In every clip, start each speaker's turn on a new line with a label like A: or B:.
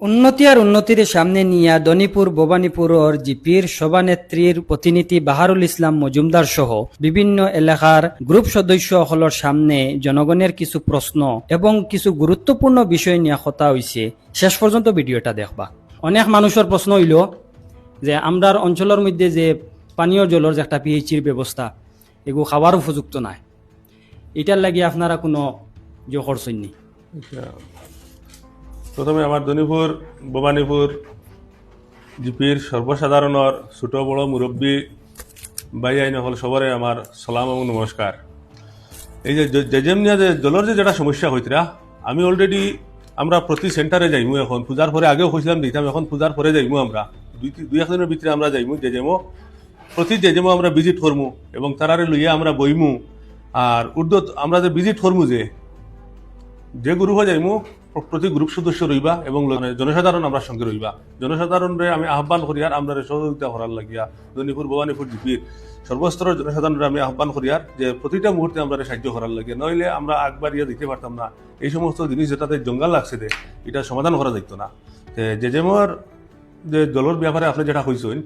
A: উন্নতি আর উন্নতির সামনে নিয়া দনিপুর ভবানীপুরের জিপির সভানেত্রীর প্রতিনিধি বাহারুল ইসলাম মজুমদার সহ বিভিন্ন এলাকার গ্রুপ সদস্যসকলের সামনে জনগণের কিছু প্রশ্ন এবং কিছু গুরুত্বপূর্ণ বিষয় নিয়ে কথা হয়েছে শেষ পর্যন্ত ভিডিওটা দেখবা। অনেক মানুষের প্রশ্ন হইল যে, আমরার অঞ্চলের মধ্যে যে পানীয় জলের যে একটা পিএইচির ব্যবস্থা এগুলো খাওয়ার উপযুক্ত নাই। এটার লাগি আপনারা কোনো যে করছেন নি?
B: আচ্ছা। প্রথমে আমার ধনীপুর ভবানীপুর জিপির সর্বসাধারণর ছোট বড় মুরব্বী বাই আইন হল সবরে আমার সালাম এবং নমস্কার। এই যে জেজেমনিয়া যে জলের যে যেটা সমস্যা হইতরা, আমি অলরেডি আমরা প্রতি সেন্টারে যাইমু এখন, পূজার পরে আগেও কইছিলাম দিতাম, এখন পূজার পরে যাইমু আমরা। দুই দুই এক দিনের ভিতরে আমরা যাইমু জেজেমো প্রতি জেজেমো আমরা ভিজিট করমু এবং তারারে লইয়া আমরা বইমু। আর উর্দু আমরা যে ভিজিট করমু যে যে গ্রুপ যাইমু প্র- প্রতি গ্রুপ সদস্য রইবা এবং জনসাধারণ আমরা সঙ্গে রইবা। জনসাধারণরে আমি আহ্বান করিয়ার আমরা সহযোগিতা করার লাগিয়া দনীপুর ভবানীপুর, জিপির সর্বস্তরের জনসাধারণরে আমি আহ্বান করিয়ার যে প্রতিটা মুহূর্তে আমরা সাহায্য করার লাগিয়া, নইলে আমরা আগবাড়িয়া দিতে পারতাম না। এই সমস্ত জিনিস যেটাতে জঙ্গাল লাগছে দে এটা সমাধান করা যাইতো না। যে যেমন যে জলের ব্যাপারে আপনি যেটা কইছেন,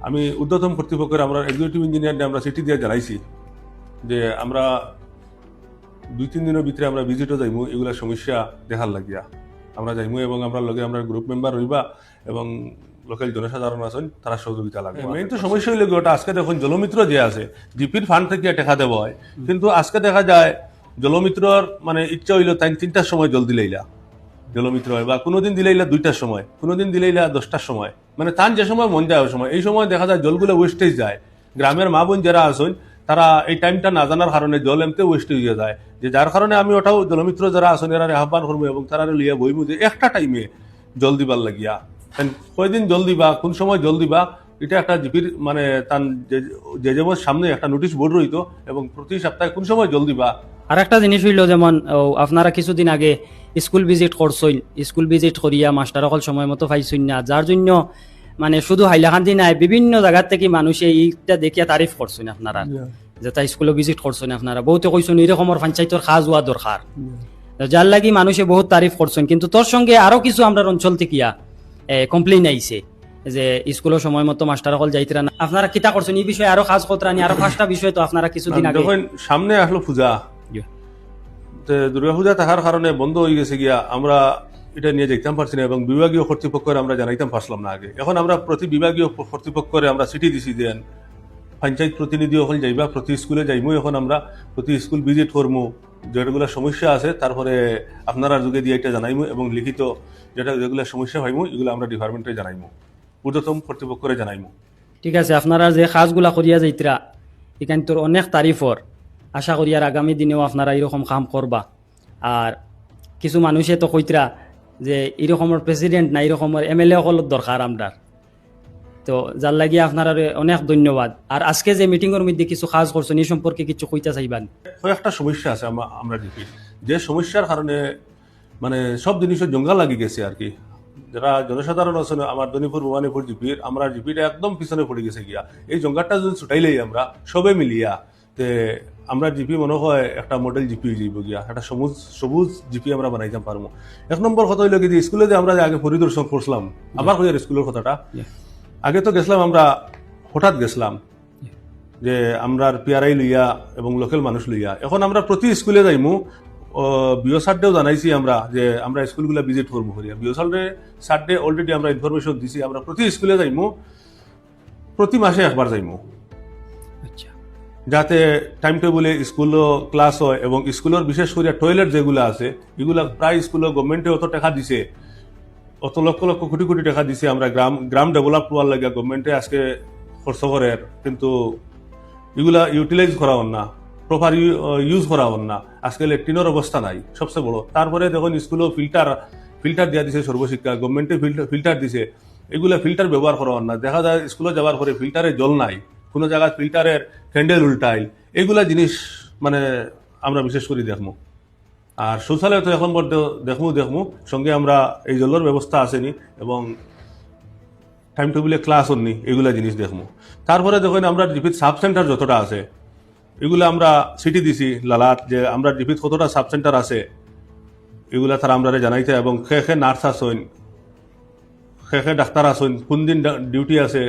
B: আমি ঊর্ধ্বতম কর্তৃপক্ষের আমরা এক্সিকিউটিভ ইঞ্জিনিয়ার আমরা চিঠি দিয়ে জানাইছি যে আমরা দুই তিন দিনের ভিতরে আমরা ভিজিটও যাইমু এগুলা সমস্যা দেখার লাগিয়া। আমরা যাইমু এবং আমরা লগে আমরা গ্রুপ মেম্বার রইবা এবং লোকাল জনসাধারণ আছেন তারা সহযোগিতা লাগবে। মেইন তো সমস্যা হইলে ওটা আজকে দেখুন জলমিত্র যে আছে জিপির ফান্ড থেকে টেকা দেওয়া হয়। কিন্তু আজকে দেখা যায় জলমিত্রর মানে ইচ্ছা হইল তাই তিনটার সময় জল দিলেইলা। জলমিত্র হয় বা কোনোদিন দিলেইলা দুইটার সময় কোনোদিন দিলেইলা দশটার সময়। মানে তান যে সময় মন যায় ওই সময়। এই সময় দেখা যায় জলগুলো ওয়েস্টেজ যায়। গ্রামের মা বোন যারা আছেন তারা এই টাইমটা না জানার কারণে জল এমতে ওয়েস্ট হয়ে যায়। যে যার কারণে আমি ওটাও জলমিত্র যারা আছেন এরা আহ্বান করব এবং তারা লিয়া বইমু যে একটা টাইমে জল দিবার লাগিয়া। কয়দিন জল দিবা কোন সময় জল দিবা এটা একটা জিপির মানে তার যে যেমন সামনে একটা নোটিশ বোর্ড রইতো এবং প্রতি সপ্তাহে কোন সময় জল দিবা।
A: আর একটা জিনিস হইল যেমন আপনারা কিছুদিন আগে স্কুল ভিজিট করছইন। স্কুল ভিজিট করিয়া মাস্টার অকল সময় মতো পাইছইন না। যার জন্য মানে শুধু হাইলাকান্দি নাই বিভিন্ন জায়গার থেকে মানুষে এইটা দেখিয়া তারিফ করছেন আপনারা। যে তাই স্কুলে ভিজিট করছেন আপনারা? বহুতে কইছেন এরকমের পঞ্চায়েতর কাজ হওয়া দরকার। যার লাগি মানুষে বহুত তারিফ করছেন কিন্তু তোর সঙ্গে আরও কিছু আমরা অঞ্চল থেকে কমপ্লেইন আইছে যে স্কুলের সময় মতো মাস্টার অকল যাইতরা না। আপনারা কিতা করছেন? এই বিষয়ে আরও কাজ করতেরানি আরও পাঁচটা বিষয় তো আপনারা কিছুদিন আগে
B: যখন সামনে আসলো পূজা।
A: জি।
B: পূজা দুর্গাপূজা থাকার কারণে বন্ধ হয়ে গেছে গিয়া আমরা এটা নিয়ে যেতাম পারছি না এবং বিভাগীয় কর্তৃপক্ষের আমরা জানাইতাম পারছিলাম না আগে। এখন আমরা প্রতি বিভাগীয় কর্তৃপক্ষরে আমরা চিঠি দিছি দেন পঞ্চায়েত প্রতিনিধি এখন যাইবা প্রতি স্কুলে যাইমু, এখন আমরা প্রতি স্কুল ভিজিট করমু। যেগুলো সমস্যা আছে, তারপরে আপনারা যুগে দিয়ে এটা জানাইমু এবং লিখিত যেটা যেগুলো সমস্যা হইমু, এগুলো আমরা ডিপার্টমেন্টে জানাইমু। ঊর্ধ্বতম কর্তৃপক্ষরে জানাইমু।
A: ঠিক আছে, আপনারা যে কাজগুলা করিয়া যাইতরা এখান তোর অনেক তারিফর। আশা করি আর আগামী দিনেও আপনারা এরকম কাম করবা। আর কিছু মানুষে তো কইতরা যে এরকমের প্রেসিডেন্ট না, এরকমের এম এল এ দরকার আমরার। তো যার লাগি আপনারা অনেক ধন্যবাদ। আর আজকে যে মিটিংয়ের মধ্যে কিছু কাজ করছেন এই সম্পর্কে কিছু কইতা চাইবান?
B: একটা সমস্যা আছে আমরা দেখি। যে সমস্যার কারণে মানে সব জিনিসের জঙ্গা লাগি গেছে আর কি। যারা জনসাধারণ আছে আমার দনিপুর ভবানীপুর জিপির আমরা জিপিটা একদম পিছনে পড়ে গেছে গিয়া। এই জঙ্গাটা যদি ছুটাইলেই আমরা সবে মিলিয়া তে আমরা জিপি মনে হয় একটা মডেল জিপি যাইব গিয়া। একটা সবুজ সবুজ জিপি আমরা বানাইতে পারব। এক নম্বর কথা হইল কি যে স্কুলে যে আমরা আগে পরিদর্শন করছিলাম আবার কই আর স্কুলের কথাটা. আগে তো গেছিলাম আমরা হঠাৎ গেছিলাম যে আমরা পিয়ারাই লইয়া এবং লোকাল মানুষ লইয়া। এখন আমরা প্রতি স্কুলে যাইমু বিও সারডেও জানাইছি আমরা যে আমরা স্কুলগুলো ভিজিট করব করিয়া বিও সারডে সারডে অলরেডি আমরা ইনফরমেশন দিছি আমরা প্রতি স্কুলে যাইমু প্রতি মাসে একবার যাইমু।
A: আচ্ছা।
B: যাতে টাইম টেবলে স্কুলও ক্লাস হয় এবং স্কুলের বিশেষ করে টয়লেট যেগুলো আছে এগুলা প্রায় স্কুলে গভর্নমেন্টে অত টাকা দিছে। অত লক্ষ লক্ষ কোটি কোটি টাকা দিছে আমরা গ্রাম গ্রাম ডেভেলপ করার লাগে গভর্নমেন্টে আজকে খরচ করে কিন্তু এগুলা ইউটিলাইজ করা হন না প্রপার ইউজ করা হন না। আজকে লেট্রিনের অবস্থা নাই, সবচেয়ে বড়। তারপরে দেখুন স্কুলেও ফিল্টার ফিল্টার দিয়া দিছে সর্বশিক্ষা গভর্নমেন্টে ফিল্টার দিছে। এগুলা ফিল্টার ব্যবহার করা না। দেখা যায় স্কুলে যাওয়ার পরে ফিল্টারে জল নাই। কোনো জায়গায় ফিল্টারের ক্যান্ডেল উল্টাই এগুলা জিনিস মানে আমরা বিশেষ করে দেখব। আর শৌচালয় তো এখন দেখমু দেখমু। সঙ্গে আমরা এই জলের ব্যবস্থা আসেনি এবং টাইম টেবিলে ক্লাস হননি, এগুলা জিনিস দেখমু। তারপরে দেখুন, আমরা ডিপিত সাব সেন্টার যতটা আছে, এগুলো আমরা সিটি দিছি লালাত যে আমরা ডিপিত কতটা সাব সেন্টার আছে, এগুলা তারা আমরা জানাইতে এবং খে খে নার্স আসইন শেষে ডাক্তার আছেন কোন দিন ডিউটি আছে,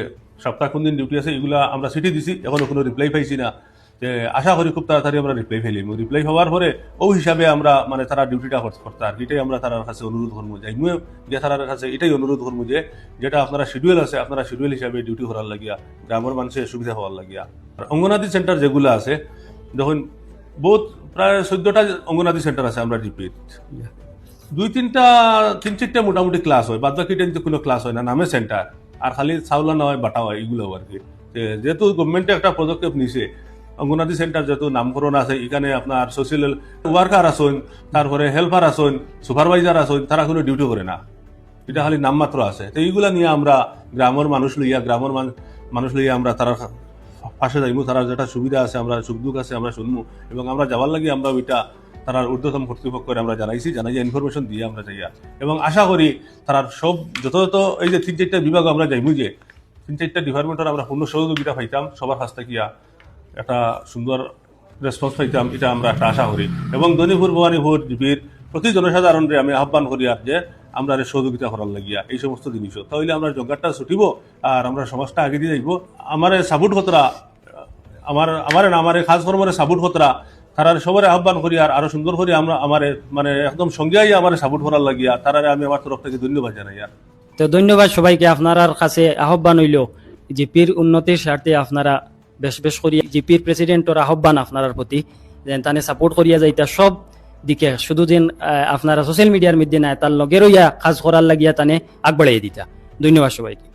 B: সপ্তাহ কোন দিন ডিউটি আছে, এগুলা আমরা সিটি দিছি, এখনও কোনো রিপ্লাই পাইছি না। যে আশা করি খুব তাড়াতাড়ি আমরা রিপ্লাই ফেলিম রিপ্লাই হওয়ার পরে ও হিসাবে আমরা মানে তারা ডিউটিটা করতে আর এটাই আমরা তার কাছে অনুরোধ করব যে, আমিও যে তার কাছে এটাই অনুরোধ করব যে, যেটা আপনারা শিডিউল আছে, আপনারা শিডিউল হিসাবে ডিউটি করার লাগিয়া, গ্রামের মানুষের সুবিধা হওয়ার লাগিয়া। আর অঙ্গনাদি সেন্টার যেগুলো আছে, দেখুন, বহুত প্রায় চোদ্দটা অঙ্গনাদি সেন্টার আছে আমরা জিপির দুই তিনটা, তিন চারটা মোটামুটি ক্লাস হয়, বাদ বাকি কিন্তু কোনো ক্লাস হয় না, নামে সেন্টার আর খালি চাউলা নয়, বাটা হয় এগুলো আর কি। যেহেতু গভর্নমেন্টে একটা পদক্ষেপ নিছে অঙ্গনাদি সেন্টার যেহেতু নামকরণ আছে এখানে আপনার সোশিয়াল ওয়ার্কার আসুন তারপরে হেল্পার আসুন সুপারভাইজার আসুন তারা কোনো ডিউটি করে না। এটা খালি নামমাত্র আছে। তো এইগুলা নিয়ে আমরা গ্রামের মানুষ লইয়া, গ্রামের মানুষ লইয়া আমরা তারা পাশে যাইমু, তারা যেটা সুবিধা আছে আমরা সুখ দুঃখ আছে আমরা শুনব এবং আমরা যাওয়ার লাগে আমরা ওইটা তারার ঊর্ধ্বতম কর্তৃপক্ষের আমরা জানাইছি জানাই ইনফরমেশন দিয়ে আমরা যাইয়া। এবং আশা করি তারার সব যত এই যে তিন চারটা বিভাগ আমরা যাইমু যে, তিন চারটা ডিপার্টমেন্টের আমরা পূর্ণ সহযোগিতা পাইতাম, সবার কাছ থেকে একটা সুন্দর রেসপন্স পাইতাম এটা আমরা একটা আশা করি। এবং দৈনিপুর ভবানীপুর জিপির প্রতি জনসাধারণরে আমি আহ্বান করি আর যে আমরা সহযোগিতা করার লাগিয়া এই সমস্ত জিনিসও। তাহলে আমরা জঙ্গারটা ছুটিব আর আমরা সমাজটা আগে দিয়ে যাইব। আমার সাপোর্ট হতরা আমার আমার না, আমার খাস কর্মরে সাপোর্ট হতরা তারার সবার আহ্বান করি আর আরও সুন্দর করে আমরা, আমার মানে একদম সঙ্গেই আমার সাপোর্ট করার লাগিয়া তারারে আমি আমার তরফ থেকে ধন্যবাদ জানাই আর।
A: তো ধন্যবাদ সবাইকে আপনার কাছে আহ্বান হইল জিপির উন্নতির স্বার্থে আপনারা বেশ বেশ করিয়া জিপির প্রেসিডেন্টর আহ্বান আপনার প্রতি, যেন তানে সাপোর্ট করিয়া যাইতা সব দিকে, শুধু যেন আপনারা সোশ্যাল মিডিয়ার মধ্যে নাই তার লগেরও ইয়া কাজ করার লাগিয়া তানে আগবাড়াই দিতা। ধন্যবাদ সবাইকে।